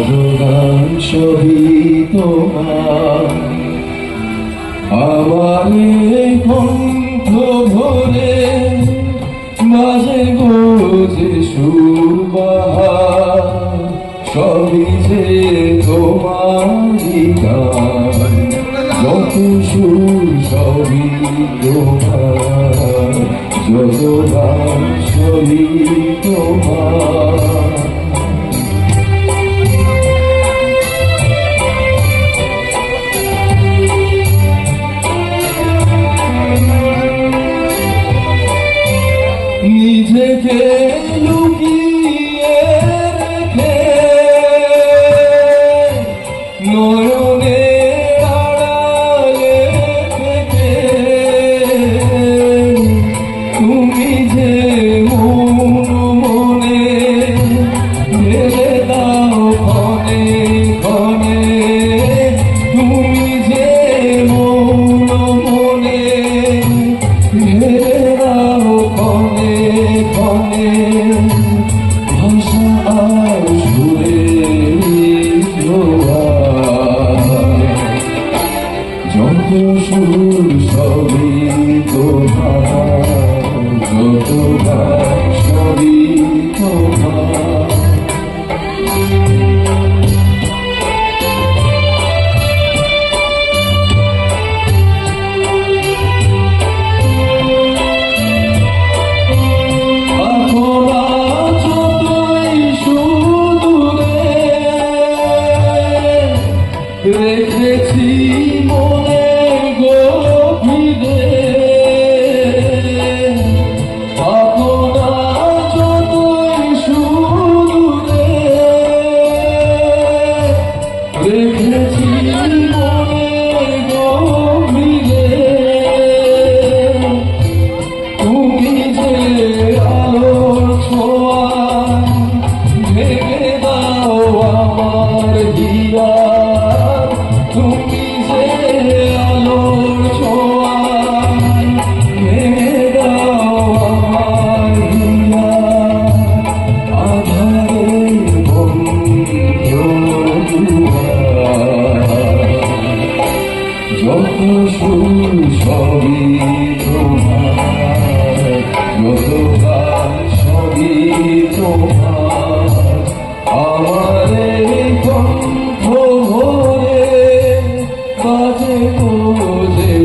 গান সবই তোমার। আমার কণ্ঠ ভরে মাঝে গোজে সুরবাহার সবই যে তোমারই গান। যত সুর, সবই তোমার। যত গান, সবই তোমার। ক্ষণে ভাষা আর সুরে যত সুর সবই তোমার যত গান সবই তোমার। রেখেছি।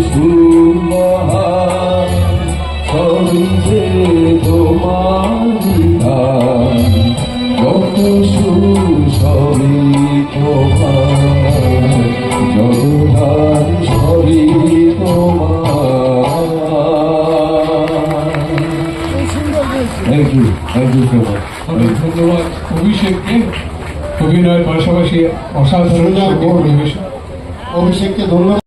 সুর মহান সবই যে তোমার গান যত সুর সবই তোমার যত সবই thank you thank you so much অনেক ধন্যবাদ অভিষেককে। অভিনয়ের পাশাপাশি অসাধারণ অভিষেককে ধন্যবাদ।